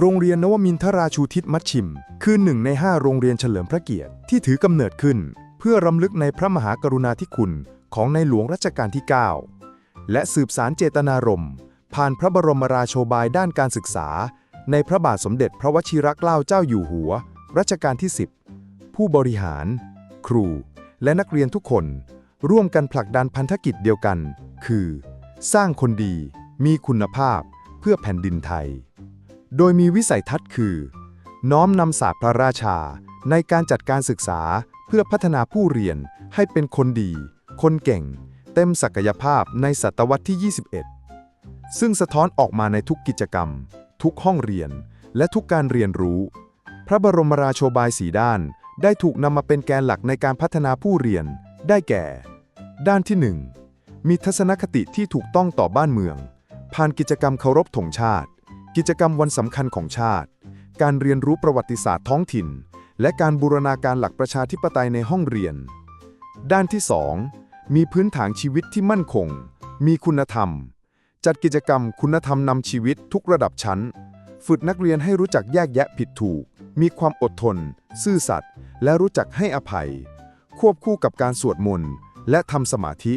โรงเรียนนวมินทราชูทิศมัชชิม คือหนึ่งในห้าโรงเรียนเฉลิมพระเกียรติที่ถือกำเนิดขึ้น เพื่อรำลึกในพระมหากรุณาธิคุณของในหลวงรัชกาลที่ 9 และสืบสารเจตนารมณ์ ผ่านพระบรมราโชบายด้านการศึกษา ในพระบาทสมเด็จพระวชิรเกล้าเจ้าอยู่หัว รัชกาลที่ 10 ผู้บริหาร ครู และนักเรียนทุกคน ร่วมกันผลักดันพันธกิจเดียวกัน คือ สร้างคนดี มีคุณภาพ เพื่อแผ่นดินไทย โดยมีวิสัยทัศน์คือ น้อมนำศาสตร์พระราชา ในการจัดการศึกษาเพื่อพัฒนาผู้เรียนให้เป็นคนดี คนเก่ง เต็มศักยภาพในศตวรรษที่ 21 ซึ่งสะท้อนออกมาในทุกกิจกรรม ทุกห้องเรียน และทุกการเรียนรู้ พระบรมราโชบายสีด้าน ได้ถูกนำมาเป็นแกนหลักในการพัฒนาผู้เรียน ได้แก่ ด้านที่ 1 มีทัศนคติที่ถูกต้องต่อบ้านเมือง ผ่านกิจกรรมเคารพธงชาติ กิจกรรมวันสำคัญของชาติ การเรียนรู้ประวัติศาสตร์ท้องถิ่น และการบูรณาการหลักประชาธิปไตยในห้องเรียน ด้านที่ 2 มีพื้นฐานชีวิตที่มั่นคง มีคุณธรรม จัดกิจกรรมคุณธรรมนำชีวิตทุกระดับชั้น ฝึกนักเรียนให้รู้จักแยกแยะผิดถูก มีความอดทน ซื่อสัตย์ และรู้จักให้อภัย ควบคู่กับการสวดมนต์และทำสมาธิ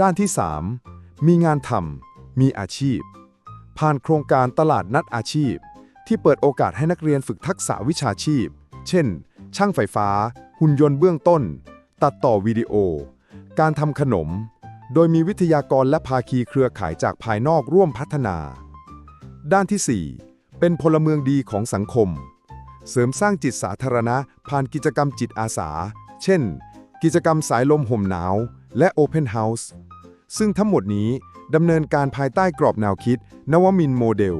ด้านที่ 3 มีงานทำมีอาชีพ ผ่านโครงการตลาดนัดอาชีพ ที่เปิดโอกาสให้นักเรียนฝึกทักษะวิชาชีพ เช่น ช่างไฟฟ้า หุ่นยนต์เบื้องต้น ตัดต่อวิดีโอ การทำขนม โดยมีวิทยากรและภาคีเครือข่ายจากภายนอกร่วมพัฒนา ด้านที่ 4 เป็นพลเมืองดีของสังคม เสริมสร้างจิตสาธารณะ ผ่านกิจกรรมจิตอาสา เช่น กิจกรรมสายลมห่มหนาว และ Open House ซึ่งทั้งหมดนี้ ดำเนินการภายใต้กรอบแนวคิด นวมินโมเดล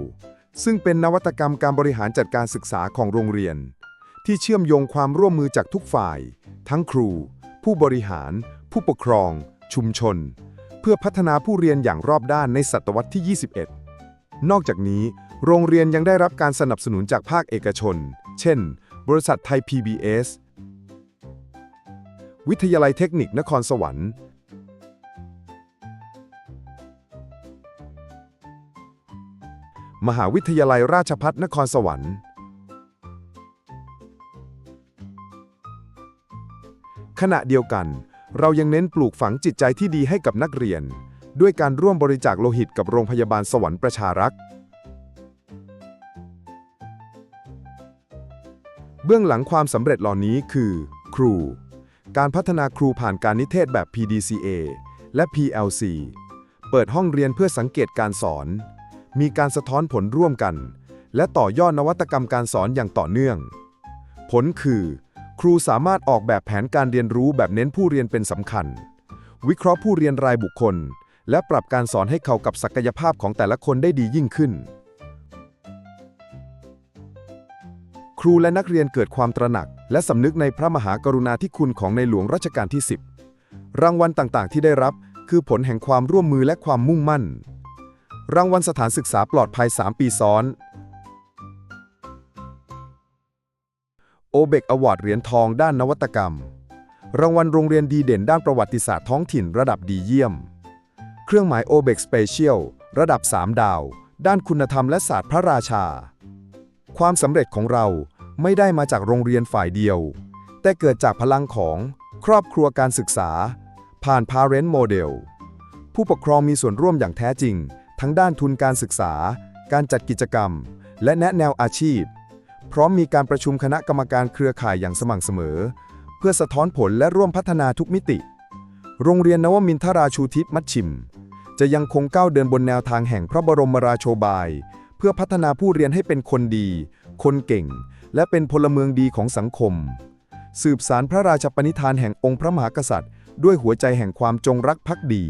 ซึ่งเป็นนวัตกรรมการบริหารจัดการศึกษาของโรงเรียน ที่เชื่อมโยงความร่วมมือจากทุกฝ่าย ทั้งครู ผู้บริหาร ผู้ปกครอง ชุมชน เพื่อพัฒนาผู้เรียนอย่างรอบด้านในศตวรรษที่ 21 นอกจากนี้ โรงเรียนยังได้รับการสนับสนุนจากภาคเอกชน เช่น บริษัทไทย PBS วิทยาลัยเทคนิคนครสวรรค์ มหาวิทยาลัยราชภัฏนครสวรรค์ ขณะเดียวกัน เรายังเน้นปลูกฝังจิตใจที่ดีให้กับนักเรียน ด้วยการร่วมบริจาคโลหิตกับโรงพยาบาลสวรรค์ประชารักษ์เบื้องหลังความสำเร็จเหล่านี้คือ ครู การพัฒนาครูผ่านการนิเทศแบบ PDCA และ PLC เปิดห้องเรียนเพื่อสังเกตการสอน มีการสะท้อนผลร่วมกัน และต่อยอดนวัตกรรมการสอนอย่างต่อเนื่อง ผลคือ ครูสามารถออกแบบแผนการเรียนรู้แบบเน้นผู้เรียนเป็นสำคัญ วิเคราะห์ผู้เรียนรายบุคคล และปรับการสอนให้เข้ากับศักยภาพของแต่ละคนได้ดียิ่งขึ้น ครูและนักเรียนเกิดความตระหนัก และสำนึกในพระมหากรุณาธิคุณของในหลวงรัชกาลที่ 10 รางวัลต่างๆ ที่ได้รับคือผลแห่งความร่วมมือและความมุ่งมั่น รางวัลสถานศึกษาปลอดภัย 3 ปีซ้อน โอเบกอวอร์ดเหรียญทองด้านนวัตกรรม รางวัลโรงเรียนดีเด่นด้านประวัติศาสตร์ท้องถิ่นระดับดีเยี่ยม เครื่องหมายโอเบกสเปเชียลระดับ 3 ดาว ด้านคุณธรรมและศาสตร์พระราชา ความสำเร็จของเราไม่ได้มาจากโรงเรียนฝ่ายเดียว แต่เกิดจากพลังของครอบครัวการศึกษา ผ่าน Parent Model ผู้ปกครองมีส่วนร่วมอย่างแท้จริง ทั้งด้านทุนการศึกษา การจัดกิจกรรม และแนะแนวอาชีพ พร้อมมีการประชุมคณะกรรมการเครือข่ายอย่างสม่ำเสมอ เพื่อสะท้อนผลและร่วมพัฒนาทุกมิติ โรงเรียนนวมินทราชูทิศมัชชิม จะยังคงก้าวเดินบนแนวทางแห่งพระบรมราโชบาย เพื่อพัฒนาผู้เรียนให้เป็นคนดี คนเก่ง และเป็นพลเมืองดีของสังคม สืบสารพระราชปณิธานแห่งองค์พระมหากษัตริย์ ด้วยหัวใจแห่งความจงรักภักดี